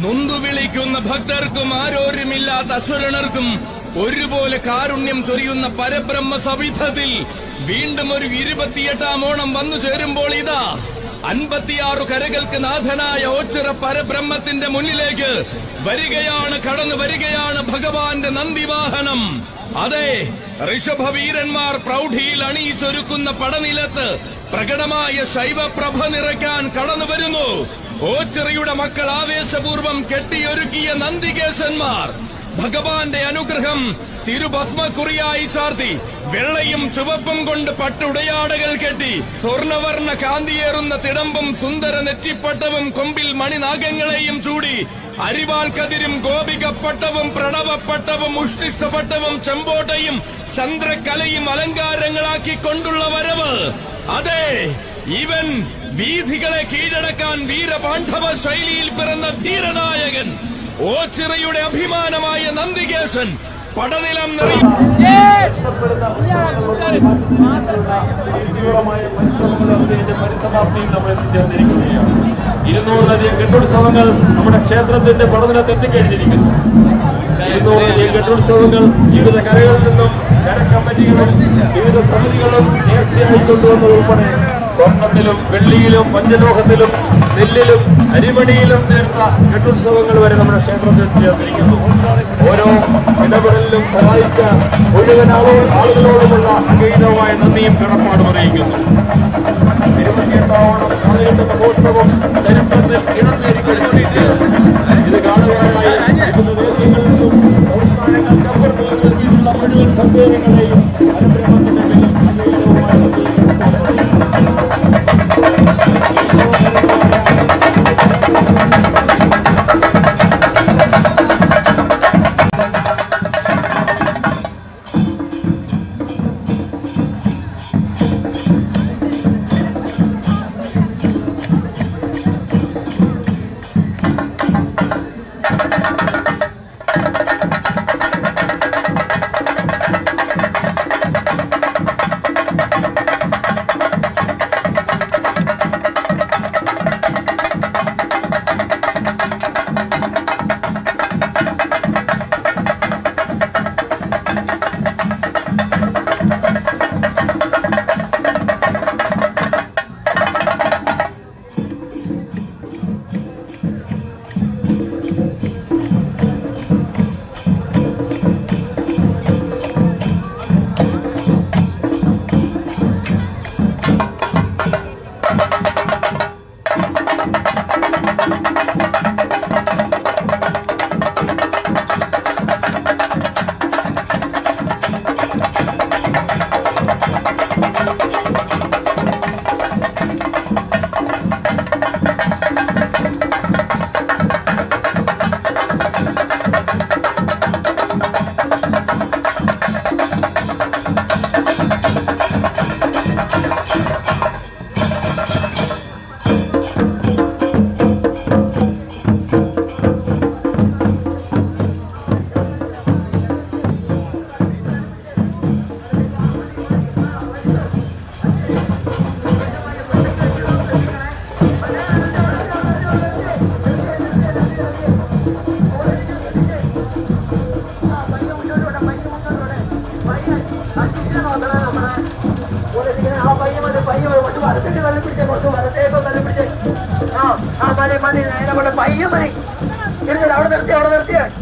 നൊന്തു വിളിക്കുന്ന ഭക്തർക്കും ആരോരുമില്ലാത്ത അസുരണർക്കും ഒരുപോലെ കാരുണ്യം ചൊരിയുന്ന പരബ്രഹ്മ സവിധത്തിൽ വീണ്ടും ഒരു ഇരുപത്തിയെട്ടാം ഓണം വന്നു ചേരുമ്പോൾ ഇതാ. അൻപത്തിയാറു കരകൾക്ക് നാഥനായ ഓച്ചിറ പരബ്രഹ്മത്തിന്റെ മുന്നിലേക്ക് വരികയാണ് കടന്നു വരികയാണ് ഭഗവാന്റെ നന്ദിവാഹനം. അതെ ഋഷഭവീരന്മാർ പ്രൗഢിയിൽ അണിയിച്ചൊരുക്കുന്ന പടനിലത്ത് പ്രകടമായ ശൈവപ്രഭ നിറയ്ക്കാൻ കടന്നു വരുന്നു. ഓച്ചിറയുടെ മക്കൾ ആവേശപൂർവം കെട്ടിയൊരുക്കിയ നന്ദികേശന്മാർ. ഭഗവാന്റെ അനുഗ്രഹം തിരുഭസ്മക്കുറിയായി ചാർത്തി വെള്ളയും ചുവപ്പും കൊണ്ട് പട്ടുടയാടകൾ കെട്ടി സ്വർണവർണ കാന്തിയേറുന്ന തിടമ്പും സുന്ദര നെറ്റിപ്പട്ടവും കൊമ്പിൽ മണിനാഗങ്ങളെയും ചൂടി അരിവാൾ കതിരും ഗോപികപ്പട്ടവും പ്രണവപ്പട്ടവും ഉഷ്ടിഷ്ടപട്ടവും ചെമ്പോട്ടയും ചന്ദ്രകലയും അലങ്കാരങ്ങളാക്കി കൊണ്ടുള്ള വരവ്. അതെ ഇവൻ വീഥികളെ കീഴടക്കാൻ വീരപാണ്ഡവ ശൈലിയിൽ പിറന്ന ധീരനായകൻ ഓച്ചിറയുടെ അഭിമാനമായ നന്ദികേശൻ പടനിലം ഇരുന്നൂറിലധികം കെട്ടുത്സവങ്ങൾ നമ്മുടെ ക്ഷേത്രത്തിന്റെ പഠനത്തിൽ എത്തിക്കഴിഞ്ഞിരിക്കുന്നു. ഇരുന്നൂറിലധികം കെട്ടുത്സവങ്ങൾ വിവിധ കരകളിൽ നിന്നും കര കമ്മിറ്റികളും വിവിധ സമിതികളും നേർച്ചയായി കൊണ്ടുവന്നതുൾപ്പെടെ സ്വർണത്തിലും വെള്ളിയിലും പഞ്ചലോഹത്തിലും നെല്ലിലും അരിമണിയിലും തീർത്ത കെട്ടുത്സവങ്ങൾ വരെ നമ്മുടെ ക്ഷേത്രത്തിൽ ചേർന്നിരിക്കുന്നു ഓരോ ഇടപെടലിലും സഹായിച്ച മുഴുവൻ ആളോ- ആളുകളോടുമുള്ള അഗൈതവുമായ നന്ദിയും കടപ്പാടും അറിയിക്കുന്നു. ഇരുപത്തിയെട്ടാവണം ആളുകളുടെ മഹോത്സവം ചരിത്രത്തിൽ ഇടം നേടിക്കൊണ്ടിരിക്കുകയാണ് പയ്യ മതി അവിടെ നിർത്തി അവിടെ നിർത്തിയ